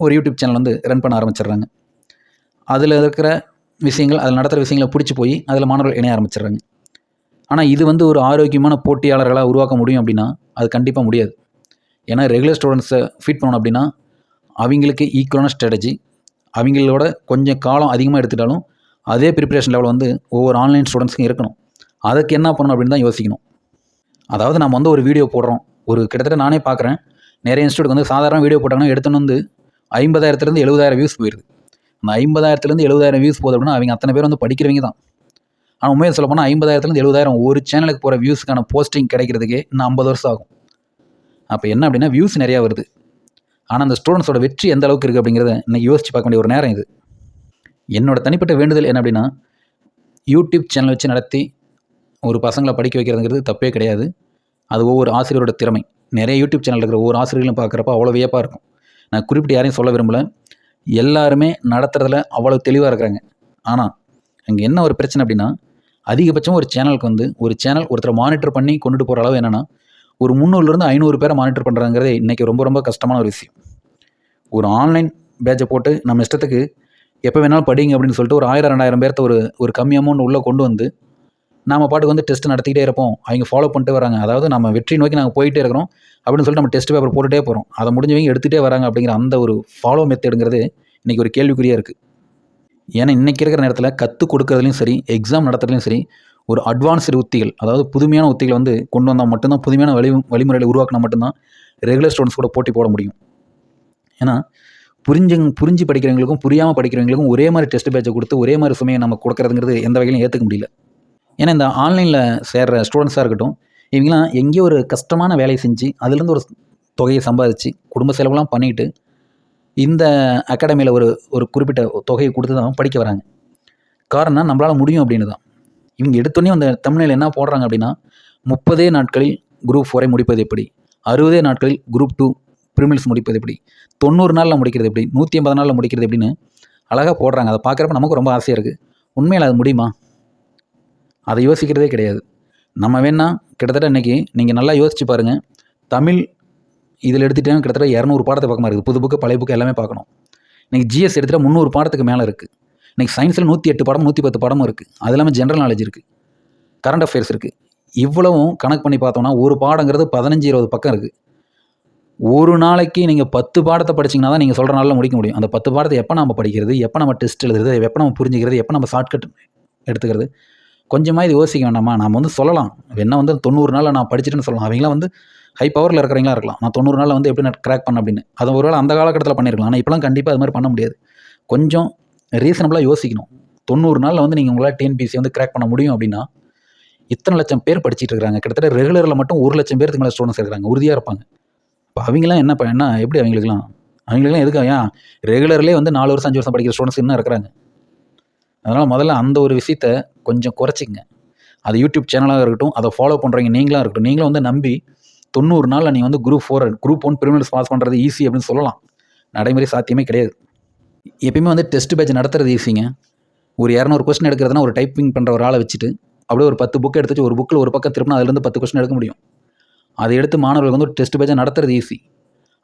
ஒரு யூடியூப் சேனல் வந்து ரன் பண்ண ஆரம்பிச்சிடுறாங்க. அதில் இருக்கிற விஷயங்கள் அதில் நடத்துகிற விஷயங்களை பிடிச்சி போய் அதில் மாணவர்கள் இணைய ஆரம்பிச்சிடுறாங்க. ஆனால் இது வந்து ஒரு ஆரோக்கியமான போட்டியாளர்களாக உருவாக்க முடியும் அப்படின்னா அது கண்டிப்பாக முடியாது. ஏன்னா ரெகுலர் ஸ்டூடெண்ட்ஸை ஃபீட் பண்ணணும் அப்படின்னா அவங்களுக்கு ஈக்குவலான ஸ்ட்ராட்டஜி அவங்களோட கொஞ்சம் காலம் அதிகமாக எடுத்துட்டாலும் அதே ப்ரிப்பரேஷன் லெவல் வந்து ஒவ்வொரு ஆன்லைன் ஸ்டூடெண்ட்ஸ்க்கும் இருக்கணும். அதுக்கு என்ன பண்ணணும் அப்படின்னு தான் யோசிக்கணும். அதாவது நம்ம வந்து ஒரு வீடியோ போடுறோம். ஒரு கிட்டத்தட்ட நானே பார்க்குறேன். நிறைய இன்ஸ்டியூட் வந்து சாதாரண வீடியோ போட்டாங்கன்னா எடுத்துன்னு வந்து ஐம்பதாயிரத்துலேருந்து எழுபதாயிரம் வியூஸ் போயிடுது அந்த ஐம்பதாயிரத்துலேருந்து எழுபதாயிரம் வியூஸ் போகுது அப்படின்னா அவங்க அத்தனை பேர் வந்து படிக்கிறவங்க தான். ஆனால் உண்மையை சொல்ல போனால் ஐம்பதாயிரத்துலேருந்து எழுபதாயிரம் ஒரு சேனலுக்கு போகிற வியூஸுக்கான போஸ்டிங் கிடைக்கிறதுக்கே இன்னும் ஐம்பது வருஷம் ஆகும். அப்போ என்ன அப்படின்னா வியூஸ் நிறையா வருது. ஆனால் அந்த ஸ்டூடெண்ட்ஸோட வெற்றி எந்த அளவுக்கு இருக்குது அப்படிங்கிறத இன்னைக்கு யோசிச்சு பார்க்க வேண்டிய ஒரு நேரம் இது. என்னோட தனிப்பட்ட வேண்டுதல் என்ன அப்படின்னா யூடியூப் சேனல் வச்சு நடத்தி ஒரு பசங்களை படிக்க வைக்கிறதுங்கிறது தப்பே கிடையாது. அது ஒவ்வொரு ஆசிரியரோட திறமை. நிறைய யூடியூப் சேனல் இருக்கிற ஒவ்வொரு ஆசிரியர்களும் பார்க்குறப்ப அவ்வளோ வியப்பாக இருக்கும். நான் குறிப்பிட்டு யாரையும் சொல்ல விரும்பல. எல்லாருமே நடத்துறதுல அவ்வளோ தெளிவாக இருக்கிறாங்க. ஆனால் அங்கே என்ன ஒரு பிரச்சனை அப்படின்னா அதிகபட்சம் ஒரு சேனலுக்கு வந்து ஒரு சேனல் ஒருத்தரை மானிட்டர் பண்ணி கொண்டுட்டு போகிற அளவு என்னென்னா ஒரு முந்நூறுலேருந்து ஐநூறு பேரை மானிட்டர் பண்ணுறாங்கிறதே இன்றைக்கி ரொம்ப ரொம்ப கஷ்டமான ஒரு விஷயம். ஒரு ஆன்லைன் பேட்சை போட்டு நம்ம இஷ்டத்துக்கு எப்போ வேணாலும் படிங்க அப்படின்னு சொல்லிட்டு ஒரு ஆயிரம் ரெண்டாயிரம் பேர்த்த ஒரு ஒரு கம்மி அமௌண்ட் உள்ளே கொண்டு வந்து நம்ம பாட்டுக்கு வந்து டெஸ்ட் நடத்திக்கிட்டே இருப்போம். அவங்க ஃபாலோ பண்ணிட்டு வராங்க. அதாவது நம்ம வெற்றி நோக்கி நாங்கள் போயிட்டே இருக்கிறோம் அப்படின்னு சொல்லிட்டு நம்ம டெஸ்ட் பேப்பர் போட்டுகிட்டே போகிறோம் அதை முடிஞ்சவங்க எடுத்துகிட்டே வராங்க அப்படிங்கிற அந்த ஒரு ஃபாலோ மெத்தடுங்கிறது இன்றைக்கி ஒரு கேள்விக்குறியாக இருக்குது ஏன்னா இன்றைக்கி இருக்கிற நேரத்தில் கற்றுக் கொடுக்கறதுலையும் சரி எக்ஸாம் நடத்துறதுலையும் சரி ஒரு அட்வான்ஸ்டு உத்திகள் அதாவது புதுமையான உத்திகளை வந்து கொண்டு வந்தால் மட்டும்தான் புதுமையான வழி வழிமுறைகளை உருவாக்கினா மட்டும்தான் ரெகுலர் ஸ்டூடெண்ட்ஸ் கூட போட்டி போட முடியும். ஏன்னா புரிஞ்சு புரிஞ்சு படிக்கிறவங்களுக்கும் புரியாமல் படிக்கிறவங்களுக்கும் ஒரே மாதிரி டெஸ்ட் பேட்சை கொடுத்து ஒரே மாதிரி சுமையை நம்ம கொடுக்கறதுங்கிறது எந்த வகையிலும் ஏற்றுக்க முடியல. ஏன்னா இந்த ஆன்லைனில் சேர்ற ஸ்டூடெண்ட்ஸாக இருக்கட்டும் இவங்களாம் எங்கேயோ ஒரு கஷ்டமான வேலையை செஞ்சு அதுலேருந்து ஒரு தொகையை சம்பாதிச்சு குடும்ப செலவுலாம் பண்ணிட்டு இந்த அகாடமியில் ஒரு ஒரு குறிப்பிட்ட தொகையை கொடுத்து தான் படிக்க வராங்க. காரணம் நம்மளால் முடியும் அப்படின்னு தான் இவங்க எடுத்தோடனே அந்த தமிழில் என்ன போடுறாங்க அப்படின்னா முப்பதே நாட்களில் குரூப் ஃபோரை முடிப்பது எப்படி? அறுபதே நாட்களில் குரூப் டூ ப்ரிமில்ஸ் முடிப்பது எப்படி? தொண்ணூறு நாளில் முடிக்கிறது எப்படி? நூற்றி ஐம்பது நாளில் முடிக்கிறது எப்படின்னு அழகாக போடுறாங்க. அதை பார்க்குறப்ப நமக்கு ரொம்ப ஆசையாக இருக்குது உண்மையில் அது முடியுமா? அதை யோசிக்கிறதே கிடையாது. நம்ம வேணால் கிட்டத்தட்ட இன்றைக்கி நீங்கள் நல்லா யோசிச்சு பாருங்கள் தமிழ் இதில் எடுத்துகிட்டே கிட்டத்தட்ட இரநூறு பாடத்தை பக்கமாக இருக்குது. புது புக்கு பழைய புக்கு எல்லாமே பார்க்கணும். இன்றைக்கி ஜிஎஸ் எடுத்துகிட்டா முந்நூறு பாடத்துக்கு மேலே இருக்குது இன்றைக்கி சயின்ஸில் நூற்றி எட்டு படம் நூற்றி பத்து படமும் இருக்குது அது இல்லாமல் ஜென்ரல் நாலேஜ் இருக்குது கரண்ட் அஃபேர்ஸ் இருக்குது இவ்வளவும் கணக்கு பண்ணி பார்த்தோம்னா ஒரு பாடங்கிறது பதினஞ்சு இருபது பக்கம் இருக்குது ஒரு நாளைக்கு நீங்கள் பத்து பாடத்தை படிச்சிங்கன்னா தான் நீங்கள் சொல்கிற நாளில் முடிக்க முடியும். அந்த பத்து பாடத்தை எப்போ நம்ம படிக்கிறது எப்போ நம்ம டெஸ்ட் எழுதுறது எப்போ நம்ம புரிஞ்சுக்கிறது எப்போ நம்ம ஷார்ட்கட் எடுத்துக்கிறது. கொஞ்சமாக இது யோசிக்க வேண்டாமா? நம்ம வந்து சொல்லலாம். என்ன வந்து தொண்ணூறு நாளில் நான் படிச்சிட்டேன்னு சொல்லலாம். அவங்களாம் வந்து ஹை பவரில் இருக்கிறவங்களா இருக்கலாம். நான் தொண்ணூறு நாளில் வந்து எப்படி நான் கிராக் பண்ண அப்படின்னு. அது ஒருவேளை அந்த காலகட்டத்தில் பண்ணியிருக்கலாம் ஆனால் இப்போலாம் கண்டிப்பாக அது மாதிரி பண்ண முடியாது. கொஞ்சம் ரீசனபிளாக யோசிக்கணும். தொண்ணூறு நாளில் வந்து நீங்கள் உங்களால் டிஎன்பிசி வந்து கிராக் பண்ண முடியும் அப்படின்னா இத்தனை லட்சம் பேர் படிச்சிட்டு இருக்காங்க கிட்டத்தட்ட ரெகுலரில் மட்டும் ஒரு லட்சம் பேருக்கு மேலே ஸ்டூடெண்ட்ஸ் இருக்கிறாங்க. உறுதியாக இருப்பாங்க. இப்போ அவங்களாம் என்ன என்ன எப்படி அவங்களுக்குலாம் அவங்களுக்குலாம் எதுக்கு ஏன் ரெகுலர்லேயே வந்து நாலு வருஷம் அஞ்சு வருஷம் படிக்கிற ஸ்டூடெண்ட்ஸ் இன்னும் இருக்கிறாங்க. அதனால் முதல்ல அந்த ஒரு விஷயத்த கொஞ்சம் குறைச்சிங்க அது யூடியூப் சேனலாக இருக்கட்டும் அதை ஃபாலோ பண்ணுறவங்க நீங்களாக இருக்கட்டும் நீங்களும் வந்து நம்பி தொண்ணூறு நாளில் நீங்கள் வந்து group four group one prelims pass பண்ணுறது ஈஸி அப்படின்னு சொல்லலாம். நடைமுறை சாத்தியமே கிடையாது. எப்பயுமே வந்து டெஸ்ட் பேட்ச் நடத்துறது ஈஸிங்க ஒரு இரநூறு கொஸ்டின் எடுக்கிறதுனா ஒரு டைப்பிங் பண்ணுற ஒரு ஆளை வச்சுட்டு அப்படியே ஒரு பத்து புக் எடுத்துட்டு ஒரு புக்கில் ஒரு பக்கம் திருப்பினா அதுலேருந்து பத்து கொஸ்டின் எடுக்க முடியும். அதை எடுத்து மாணவர்களுக்கு வந்து ஒரு டெஸ்ட் பேஜை நடத்துறது ஈஸி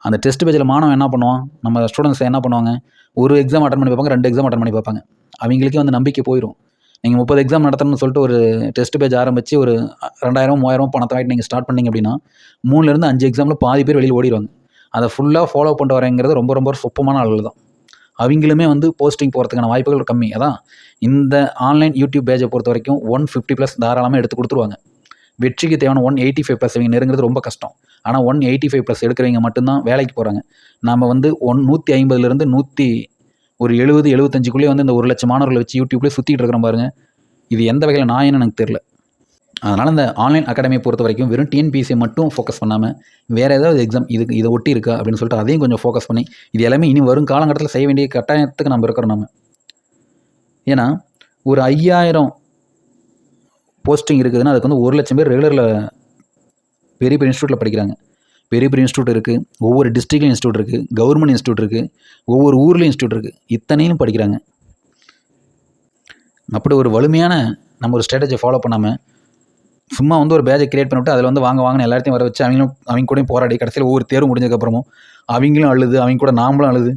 அந்த டெஸ்ட் பேஜில் மாணவன் என்ன பண்ணுவான்? நம்ம ஸ்டூடெண்ட்ஸ் என்ன பண்ணுவாங்க? ஒரு எக்ஸாம் அட்டன் பண்ணி பார்ப்பாங்க ரெண்டு எக்ஸாம் அட்டன் பண்ணி பார்ப்பாங்க. அவங்களுக்கே வந்து நம்பிக்கை போயிடும் நீங்கள் முப்பது எக்ஸாம் நடத்தணும்னு சொல்லிட்டு ஒரு டெஸ்ட் பேஜ் ஆரம்பித்து ஒரு ரெண்டாயிரம் மூவாயிரம் பணத்தை வாங்கிட்டு நீங்கள் ஸ்டார்ட் பண்ணிங்க அப்படின்னா மூணுலேருந்து அஞ்சு எக்ஸாமில் பாதி பேர் வெளியில் ஓடிடுவாங்க. அதை ஃபுல்லாக ஃபாலோ பண்ணிட்டு வரேங்கிறது ரொம்ப ரொம்ப சொப்பமான ஆளுகள் தான் அவங்களுமே வந்து போஸ்டிங் போகிறதுக்கான வாய்ப்புகள் கம்மி. அதான் இந்த ஆன்லைன் யூடியூப் பேஜை பொறுத்த வரைக்கும் ஒன் ஃபிஃப்டி ப்ளஸ் தாராளமாக எடுத்து கொடுத்துருவாங்க. வெற்றிக்கு தேவையான ஒன் எயிட்டி ஃபைவ் ப்ளஸ் இவங்க நெருங்குறது ரொம்ப கஷ்டம். ஆனால் ஒன் எயிட்டி ஃபைவ் ப்ளஸ் எடுக்கிறவங்க மட்டும்தான் வேலைக்கு போகிறாங்க நம்ம வந்து ஒன் நூற்றி ஐம்பதுலேருந்து நூற்றி ஒரு எழுபது எழுபத்தஞ்சுக்குள்ளேயே வந்து இந்த ஒரு லட்சம் மாணவர்களை வச்சு யூடியூப்லேயே சுற்றிட்டு இருக்கிறோம் பாருங்க. இது எந்த வகையில் நான் என்ன எனக்கு தெரில அதனால் இந்த ஆன்லைன் அகாடமி பொறுத்த வரைக்கும் வெறும் டிஎன்பிஎஸ்சி மட்டும் ஃபோக்கஸ் பண்ணாமல் வேறு ஏதாவது எக்ஸாம் இதுக்கு இதை ஒட்டி இருக்கா அப்படின்னு சொல்லிட்டு அதையும் கொஞ்சம் ஃபோக்கஸ் பண்ணி இது எல்லாமே இனி வரும் காலகட்டத்தில் செய்ய வேண்டிய கட்டாயத்துக்கு நம்ம இருக்கிறோம் நம்ம ஏன்னா ஒரு ஐயாயிரம் போஸ்டிங் இருக்குதுன்னா அதுக்கு வந்து ஒரு லட்சம் பேர் ரெகுலரில் பெரிய பெரிய இன்ஸ்டியூட்டில் படிக்கிறாங்க. பெரிய பெரிய இன்ஸ்டியூட் இருக்குது ஒவ்வொரு டிஸ்ட்ரிக்ட்லையும் இன்ஸ்டியூட் இருக்குது கவர்மெண்ட் இன்ஸ்டியூட் இருக்குது ஒவ்வொரு ஊர்லேயும் இன்ஸ்டியூட் இருக்குது இத்தனையும் படிக்கிறாங்க. அப்படி ஒரு வலிமையான நம்ம ஒரு ஸ்ட்ராட்டஜி ஃபாலோ பண்ணாமல் சும்மா வந்து ஒரு பேஜை கிரியேட் பண்ணிவிட்டு அதில் வந்து வாங்க வாங்கன்னு எல்லாத்தையும் வர வச்சு அவங்களும் அவங்க கூடயும் போராடி கடைசியில் ஒவ்வொரு தேர்வு முடிஞ்சதுக்கப்புறமும் அவங்களும் அழுது அவங்க கூட நாமளும் அழுது.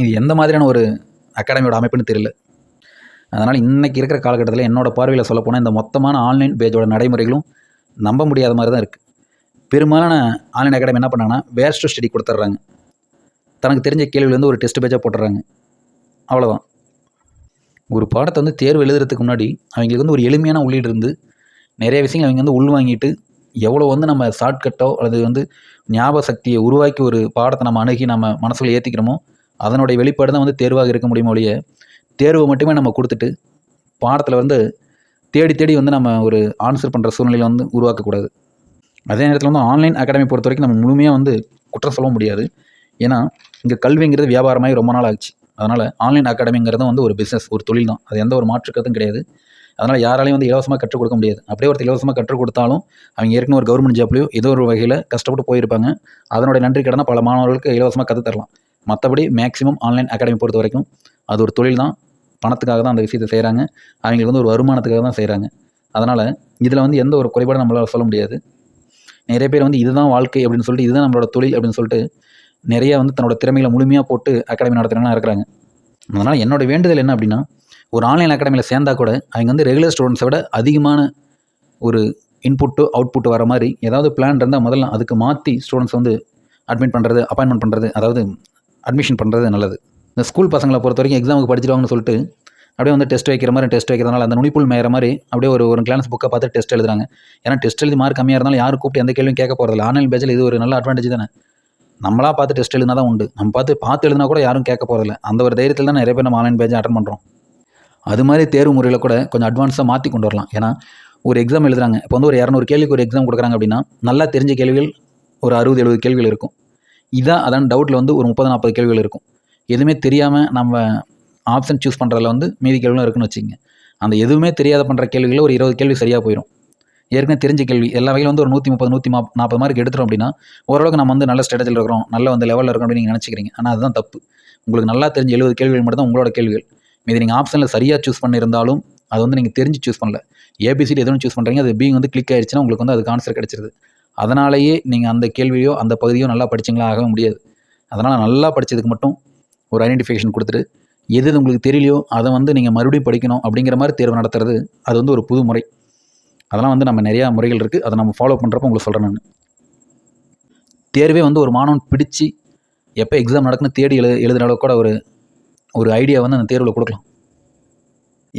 இது எந்த மாதிரியான ஒரு அகாடமியோட அமைப்புன்னு தெரியல. அதனால் இன்றைக்கி இருக்கிற காலகட்டத்தில் என்னோடய பார்வையில் சொல்லப்போனால் இந்த மொத்தமான ஆன்லைன் பேஜோட நடைமுறைகளும் நம்ப முடியாத மாதிரி தான் இருக்குது பெரும்பாலான ஆன்லைன் அகாடமி என்ன பண்ணாங்கன்னா வேஸ்ட் ஸ்டடி கொடுத்துட்றாங்க தனக்கு தெரிஞ்ச கேள்வியிலேருந்து ஒரு டெஸ்ட் பேஜாக போட்டுடுறாங்க அவ்வளோதான் ஒரு பாடத்தை வந்து தேர்வு எழுதுறதுக்கு முன்னாடி அவங்களுக்கு வந்து ஒரு எளிமையான உள்ளீடு இருந்து நிறைய விஷயங்கள் அவங்க வந்து உள்வாங்கிட்டு எவ்வளோ வந்து நம்ம ஷார்ட்கட்டோ அல்லது வந்து ஞாபக சக்தியை உருவாக்கி ஒரு பாடத்தை நம்ம அணுகி நம்ம மனசில் ஏற்றிக்கிறோமோ அதனுடைய வெளிப்பாடு தான் வந்து தேர்வாக இருக்க முடியுமோ ஒழிய தேர்வை மட்டுமே நம்ம கொடுத்துட்டு பாடத்தில் வந்து தேடி தேடி வந்து நம்ம ஒரு ஆன்சர் பண்ணுற சூழ்நிலையில் வந்து உருவாக்கக்கூடாது. அதே நேரத்தில் வந்து ஆன்லைன் அகாடமி பொறுத்த வரைக்கும் நம்ம முழுமையாக வந்து குற்றம் சொல்ல முடியாது. ஏன்னா இங்கே கல்விங்கிறது வியாபாரமாகி ரொம்ப நாள் ஆச்சு. அதனால் ஆன்லைன் அகாடமிங்கிறது வந்து ஒரு பிஸ்னஸ் ஒரு தொழில் தான். அது எந்த ஒரு மாற்றுக்கிறதும் கிடையாது. அதனால் யாராலையும் வந்து இலவசமாக கற்றுக் கொடுக்க முடியாது. அப்படியே ஒருத்தர் இலவசமாக கற்றுக் கொடுத்தாலும் அவங்க ஏற்கனவே ஒரு கவர்மெண்ட் ஜாப்லையோ ஏதோ ஒரு வகையில் கஷ்டப்பட்டு போயிருப்பாங்க. அதனுடைய நன்றி கடனை பல மாணவர்களுக்கு இலவசமாக கற்றுத் தரலாம். மற்றபடி மேக்ஸிமம் ஆன்லைன் அகாடமி பொறுத்த வரைக்கும் அது ஒரு தொழில் தான் பணத்துக்காக தான் அந்த விஷயத்தை செய்கிறாங்க அவங்களுக்கு வந்து ஒரு வருமானத்துக்காக தான் செய்கிறாங்க அதனால் இதில் வந்து எந்த ஒரு குறைபாடும் நம்மளால் சொல்ல முடியாது. நிறைய பேர் வந்து இதுதான் வாழ்க்கை அப்படின்னு சொல்லிட்டு இதுதான் நம்மளோட தொழில் அப்படின்னு சொல்லிட்டு நிறைய வந்து தன்னோட திறமைகளை முழுமையாக போட்டு அகாடமி நடத்துகிறவங்களாம் இருக்கிறாங்க. அதனால் என்னோட வேண்டுதல் என்ன அப்படின்னா ஒரு ஆன்லைன் அகாடமியில் சேர்ந்தா கூட அவங்க வந்து ரெகுலர் ஸ்டூடெண்ட்ஸை விட அதிகமான ஒரு இன்புட்டு அவுட்புட் வர மாதிரி ஏதாவது பிளான் இருந்தால் முதல்ல அதுக்கு மாற்றி ஸ்டூடெண்ட்ஸ் வந்து அட்மிட் பண்ணுறது அப்பாயின்மெண்ட் பண்ணுறது அதாவது அட்மிஷன் பண்ணுறது நல்லது. இந்த ஸ்கூல் பசங்களை பொறுத்த வரைக்கும் எக்ஸாமுக்கு படிச்சிருவாங்கன்னு சொல்லிட்டு அப்படியே வந்து டெஸ்ட் வைக்கிற மாதிரி டெஸ்ட் வைக்கிறதுனால அந்த நுனிப்புள் மேற மாதிரி அப்படியே ஒரு ஒரு கிளாஸ் புக்கை பார்த்து டெஸ்ட் எழுதுறாங்க. ஏன்னா டெஸ்ட் எழுதி மார்க் கம்மியாக இருந்தாலும் யாரும் கூப்பிட்டு எந்த கேள்வியும் கேட்க போகிறதில்ல ஆன்லைன் பேஜில் இது ஒரு நல்ல அட்வான்டேஜ் தானே. நம்மளாக பார்த்து டெஸ்ட் எழுதினா தான் உண்டு. நம்ம பார்த்து பார்த்து எழுதினா கூட யாரும் கேட்க போகிறதில்ல அந்த ஒரு தைரியத்தில் தான் நிறைய பேர் நம்ம ஆன்லைன் பேஜை அட்டன் பண்ணுறோம் அது மாதிரி தேர்வு முறையில் கூட கொஞ்சம் அட்வான்ஸாக மாற்றி கொண்டு வரலாம். ஏன்னா ஒரு எக்ஸாம் எழுதுறாங்க. இப்போ வந்து ஒரு இரநூறு கேள்விக்கு ஒரு எக்ஸாம் கொடுக்குறாங்க அப்படின்னா நல்லா தெரிஞ்ச கேள்விகள் ஒரு அறுபது எழுபது கேள்விகள் இருக்கும். இதான் அதான் டவுட்டில் வந்து ஒரு முப்பது நாற்பது கேள்விகள் இருக்கும். எதுவுமே தெரியாமல் நம்ம ஆப்ஷன் சூஸ் பண்ணுறதுல வந்து மீதி கேள்விலாம் இருக்குன்னு வச்சுங்க அந்த எதுவுமே தெரியாத பண்ணுற கேள்விகளில் ஒரு இருபது கேள்வி சரியாக போயிடும் ஏற்கனவே தெரிஞ்ச கேள்வி எல்லா வகையிலும் வந்து ஒரு நூற்றி முப்பது நூற்றி மா நாற்பது மார்க் எடுத்துரும் அப்படின்னா ஓரளவுக்கு நம்ம வந்து நல்ல ஸ்ட்ராட்டஜியில் இருக்கிறோம். நல்ல வந்து லெவலில் இருக்கோம் அப்படின்னு நீங்கள் நினச்சிக்கிறீங்க. ஆனால் அதுதான் தப்பு. உங்களுக்கு நல்லா தெரிஞ்ச எழுபது கேள்விகள் மட்டும் தான் உங்களோட கேள்விகள். இது நீங்கள் ஆப்ஷனில் சரியாக சூஸ் பண்ணியிருந்தாலும் அது வந்து நீங்கள் தெரிஞ்சு சூஸ் பண்ணல. ஏபிசிடி எதுவும் சூஸ் பண்ணுறீங்க அது பீங் வந்து கிளிக் ஆயிடுச்சுன்னா உங்களுக்கு வந்து அதுக்கு ஆன்சர் கிடச்சிருது. அதனாலேயே நீங்கள் அந்த கேள்வியோ அந்த பகுதியோ நல்லா படிச்சிங்களா ஆக முடியாது. அதனால் நல்லா படித்ததுக்கு மட்டும் ஒரு ஐடென்டிஃபிகேஷன் கொடுத்துட்டு எது எது உங்களுக்கு தெரியலையோ அதை வந்து நீங்கள் மறுபடியும் படிக்கணும் அப்படிங்கிற மாதிரி தேர்வு நடத்துறது அது வந்து ஒரு புது முறை. அதெல்லாம் வந்து நம்ம நிறையா முறைகள் இருக்குது அதை நம்ம ஃபாலோ பண்ணுறப்ப உங்களுக்கு சொல்கிறேன் நான். தேர்வே வந்து ஒரு மாணவன் பிடிச்சி எப்போ எக்ஸாம் நடக்குன்னு தேடி எழு எழுதுகிற அளவுக்கு கூட ஒரு ஒரு ஐடியா வந்து அந்த தேர்வில் கொடுக்கலாம்.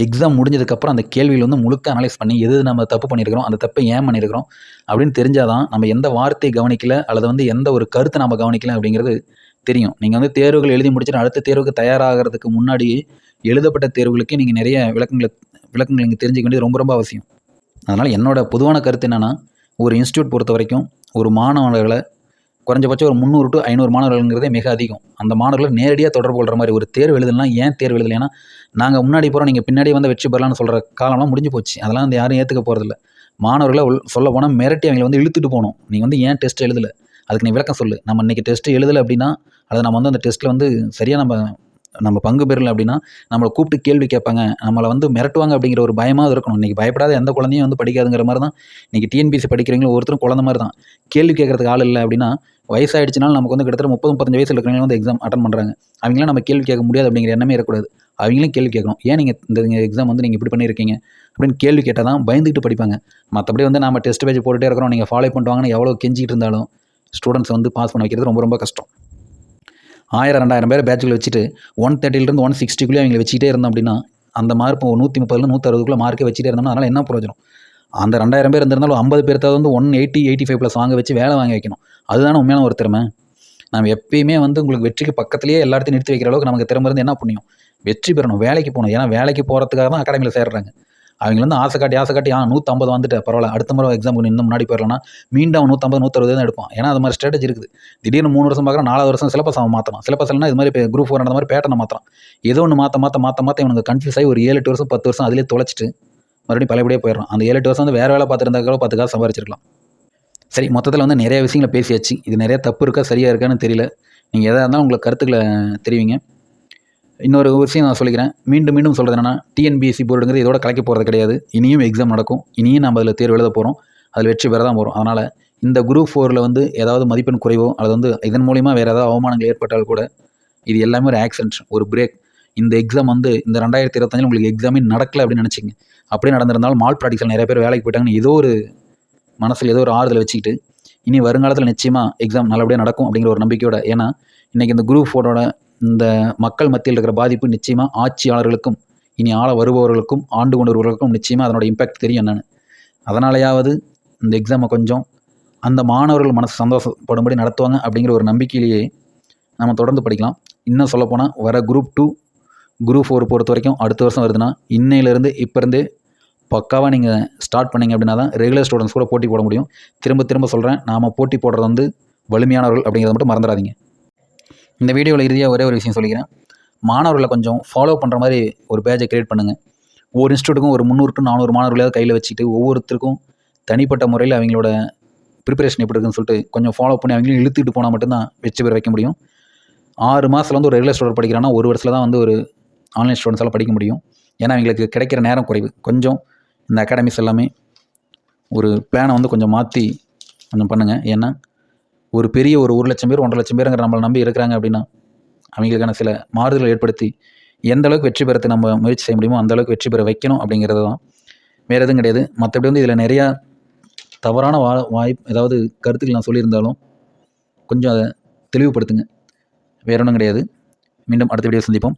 எக்ஸாம் முடிஞ்சதுக்கப்புறம் அந்த கேள்வியில் வந்து முழுக்க அனலைஸ் பண்ணி எது நம்ம தப்பு பண்ணியிருக்கிறோம் அந்த தப்பை ஏன் பண்ணியிருக்கிறோம் அப்படின்னு தெரிஞ்சால் தான் நம்ம எந்த வார்த்தையை கவனிக்கல அல்லது வந்து எந்த ஒரு கருத்தை நம்ம கவனிக்கல அப்படிங்கிறது தெரியும். நீங்கள் வந்து தேர்வுகள் எழுதி முடிச்சுட்டு அடுத்த தேர்வுக்கு தயாராகிறதுக்கு முன்னாடியே எழுதப்பட்ட தேர்வுகளுக்கு நீங்கள் நிறைய விளக்கங்களை விளக்கங்கள் நீங்கள் தெரிஞ்சுக்க வேண்டியது ரொம்ப ரொம்ப அவசியம். அதனால் என்னோட பொதுவான கருத்து என்னென்னா ஒரு இன்ஸ்டியூட் பொறுத்த வரைக்கும் ஒரு மாணவர்களை குறைஞ்சபட்சம் ஒரு முந்நூறு டு ஐநூறு மாணவர்கள்ங்கிறதே மிக அதிகம். அந்த மாணவர்களை நேரடியாக தொடர்பு கொள்கிற மாதிரி ஒரு தேர்வு எழுதலாம் ஏன் தேர்வு எழுதலைன்னா நாங்கள் முன்னாடி போகிறோம் நீங்கள் பின்னாடி வந்து வெற்றி பெறலாம்னு சொல்கிற காலம்லாம் முடிஞ்சு போச்சு. அதெல்லாம் வந்து யாரும் ஏற்றுக்க போகிறதில்ல மாணவர்களை உள் சொல்ல போனால் மிரட்டி அவங்களை வந்து இழுத்துட்டு போகணும் நீங்கள் வந்து ஏன் டெஸ்ட் எழுதலை? அதுக்கு நீ விளக்கம் சொல்லு. நம்ம இன்றைக்கி டெஸ்ட் எழுதலை அப்படின்னா அதை நம்ம வந்து அந்த டெஸ்ட்டில் வந்து சரியாக நம்ம நம்ம பங்கு பெறல அப்படின்னா நம்மளை கூப்பிட்டு கேள்வி கேட்பாங்க. நம்மளை வந்து மிரட்டுவாங்க அப்படிங்கிற ஒரு பயமாக இருக்கணும். இன்றைக்கி பயப்படாத எந்த குழந்தையும் வந்து படிக்காதுங்கிற மாதிரி தான் இன்றைக்கி டிஎன்பிசி படிக்கிறவங்களும் ஒருத்தரும் குழந்த மாதிரி தான். கேள்வி கேட்கறதுக்கு ஆள் இல்லை அப்படின்னா வயசாயிடுச்சுனாலும் நமக்கு வந்து கிட்டத்தட்ட முப்பது முப்பத்தஞ்சு வயசில் இருக்கிறவங்க வந்து எக்ஸாம் அட்டன் பண்ணுறாங்க அவங்களாம் நம்ம கேள்வி கேட்க முடியாது அப்படிங்கிற எண்ணமே இருக்கக்கூடாது அவங்களும் கேள்வி கேட்கணும். ஏன் நீங்கள் இந்த எக்ஸாம் வந்து நீங்கள் இப்படி பண்ணியிருக்கீங்க? அப்படின்னு கேள்வி கேட்டால் தான் பயந்துக்கிட்டு படிப்பாங்க. மற்றபடி வந்து நம்ம டெஸ்ட் பேஜ் போட்டுகிட்டே இருக்கிறோம். நீங்கள் ஃபாலோ பண்ணுவாங்கன்னு எவ்வளோ கெஞ்சிக்கிட்டு இருந்தாலும் ஸ்டூடெண்ட்ஸ் வந்து பாஸ் பண்ண வைக்கிறது ரொம்ப ரொம்ப கஷ்டம். ஆயிரம் ரெண்டாயிரம் பேர் பேட்சில் வச்சுட்டு ஒன் தேர்ட்டிலேருந்து ஒன் சிக்ஸ்டிக்குள்ளேயே அவங்களை வச்சுக்கிட்டே இருந்தோம் அப்படின்னா அந்த மார்க் நூற்றி முப்பதுல நூற்றறுபதுக்குள்ளே மார்க்கே வச்சுட்டே இருந்தோம்னா அதனால் என்ன பிரயோஜனம்? அந்த ரெண்டாயிரம் பேர் இருந்திருந்தாலும் ஐம்பது பேர்த்தாவது வந்து one eighty eighty five plus வாங்க வச்சு வேலை வாங்கி வைக்கணும். அதுதானே உண்மையான ஒரு திறமை. நம்ம எப்பயுமே வந்து உங்களுக்கு வெற்றிக்கு பக்கத்துலேயே எல்லாத்தையும் நிறுத்தி வைக்கிற அளவுக்கு நமக்கு திறமை இருந்து என்ன புண்ணியம்? வெற்றி பெறணும் வேலைக்கு போகணும். ஏன்னா வேலைக்கு போகிறதுக்காக தான் அகாடமியில் சேர்றாங்க. அவங்க வந்து ஆசை காட்டி ஆசை காட்டி ஆ நூற்றம்பது வந்துட்டு பரவாயில்ல அடுத்த முறை எக்ஸாமுக்கு இன்னும் முன்னாடி போயிடலாம்னா மீண்டும் அவன் நூற்றம்பது நூற்றறுபது தான் எடுப்பான். ஏன்னா அது மாதிரி ஸ்ட்ராட்டஜி இருக்குது. திடீர்னு மூணு வருஷம் பார்க்குறோம் நாலாவது வருஷம் சிலபஸ் அவன் மாற்றலாம் சிலபஸ் இல்லைனா இது மாதிரி இப்போ குரூப் ஃபோர் அந்த மாதிரி பேட்டனை மாற்றலாம் ஏதோ ஒன்று மாற்ற மாற்ற மாற்ற மாற்ற இவனுக்கு கன்ஃபியூஸ் ஆகி ஒரு ஏழு எட்டு வருஷம் பத்து வருஷம் அதிலே தொலைச்சிட்டு மறுபடியும் பழையபடியே போயிடறான் அந்த ஏழு எட்டு வருஷம் வந்து வேறு வேலை பார்த்துருந்தா கூட பத்து காசு சம்பாரிச்சிருக்கலாம். சரி மொத்தத்தில் வந்து நிறைய விஷயங்களை பேசியாச்சு. இது நிறைய தப்பு இருக்கா சரியாக இருக்கான்னு தெரியல. நீங்கள் எதாக இருந்தாலும் உங்களுக்கு கருத்துக்களை தெரிவிங்க. இன்னொரு விஷயம் நான் சொல்லிக்கிறேன். மீண்டும் மீண்டும் சொல்கிறது என்னென்னா டிஎன்பிஎஸ்சி போர்டுங்கிறது இதோட கலைக்க போகிறது கிடையாது. இனியும் எக்ஸாம் நடக்கும். இனியும் நம்ம அதில் தேர்வு எழுத போகிறோம் அதில் வெற்றி பெற தான் போகிறோம் அதனால் இந்த குரூப் ஃபோரில் வந்து ஏதாவது மதிப்பெண் குறைவோ அல்லது வந்து இதன் மூலிமா வேறு ஏதாவது அவமானங்கள் ஏற்பட்டால் கூட இது எல்லாமே ஒரு ஆக்சிடென்ட் ஒரு பிரேக் இந்த எக்ஸாம் வந்து இந்த ரெண்டாயிரத்தி இருபத்தஞ்சில் உங்களுக்கு எக்ஸாமே நடக்கலை அப்படின்னு நினச்சிங்க. அப்படியே நடந்திருந்தாலும் மால் ப்ராக்டிக்ஸில் நிறைய பேர் வேலைக்கு போயிட்டாங்கன்னு ஏதோ ஒரு மனசில் ஏதோ ஒரு ஆறுதல் வச்சுக்கிட்டு இனி வருங்காலத்தில் நிச்சயமாக எக்ஸாம் நல்லபடியாக நடக்கும் அப்படிங்கிற ஒரு நம்பிக்கையோட ஏன்னா இன்றைக்கி இந்த குரூப் ஃபோட்டோட இந்த மக்கள் மத்தியில் இருக்கிற பாதிப்பு நிச்சயமாக ஆட்சியாளர்களுக்கும் இனி ஆள வருபவர்களுக்கும் ஆண்டு கொண்டு வருபவர்களுக்கும் நிச்சயமாக அதனோட இம்பேக்ட் தெரியும் என்னென்னு. அதனாலேயாவது இந்த எக்ஸாமை கொஞ்சம் அந்த மாணவர்கள் மனசு சந்தோஷப்படும்படி நடத்துவாங்க அப்படிங்கிற ஒரு நம்பிக்கையிலேயே நம்ம தொடர்ந்து படிக்கலாம். இன்னும் சொல்லப்போனால் வர குரூப் டூ குரூப் ஃபோர் பொறுத்த வரைக்கும் அடுத்த வருஷம் வருதுன்னா இன்னையிலேருந்து இப்போருந்தே பக்காவாக நீங்கள் ஸ்டார்ட் பண்ணீங்க அப்படின்னா தான் ரெகுலர் ஸ்டூடெண்ட்ஸ் கூட போட்டி போட முடியும். திரும்ப திரும்ப சொல்கிறேன் நாம் போட்டி போடுறது வந்து வலிமையானவர்கள் அப்படிங்கிறத மட்டும் மறந்துடாதீங்க. இந்த வீடியோவில் இறுதியாக ஒரே ஒரு விஷயம் சொல்லிக்கிறேன். மாணவர்களை கொஞ்சம் ஃபாலோ பண்ணுற மாதிரி ஒரு பேஜை க்ரியேட் பண்ணுங்கள் ஒவ்வொரு இன்ஸ்டியூட்டுக்கும் ஒரு முந்நூறு டு நானூறு மாணவர்களாவது கையில் வச்சுட்டு ஒவ்வொருத்தருக்கும் தனிப்பட்ட முறையில் அவங்களோட ப்ரிப்பரேஷன் எப்படி இருக்குன்னு சொல்லிட்டு கொஞ்சம் ஃபாலோ பண்ணி அவங்களையும் இழுத்துட்டு போனால் மட்டும்தான் வெற்றி பெற வைக்க முடியும். ஆறு மாதத்தில் வந்து ஒரு ரெகுலர் ஸ்டூடெண்ட் படிக்கிறான்னா ஒரு வருஷத்தில் தான் வந்து ஒரு ஆன்லைன் ஸ்டூடெண்ட்ஸால் படிக்க முடியும். ஏன்னா அவங்களுக்கு கிடைக்கிற நேரம் குறைவு. கொஞ்சம் இந்த அகாடமிஸ் எல்லாமே ஒரு பிளானை வந்து கொஞ்சம் மாற்றி கொஞ்சம் பண்ணுங்கள் ஏன்னா ஒரு பெரிய ஒரு ஒரு லட்சம் பேர் ஒன்றரை லட்சம் பேருங்கிற நம்மளை நம்பி இருக்கிறாங்க அப்படின்னா அவங்களுக்கான சில மாறுதல்களை ஏற்படுத்தி எந்த அளவுக்கு வெற்றி பெறத்தை நம்ம முயற்சி செய்ய முடியுமோ அந்த அளவுக்கு வெற்றி பெற வைக்கணும் அப்படிங்கிறது தான். வேறு எதுவும் கிடையாது. மற்றபடி வந்து இதில் நிறையா தவறான வா வாய்ப்பு ஏதாவது கருத்துக்கள் நான் சொல்லியிருந்தாலும் கொஞ்சம் அதை தெளிவுபடுத்துங்க. வேற ஒன்றும் கிடையாது. மீண்டும் அடுத்த வீடியோ சந்திப்போம்.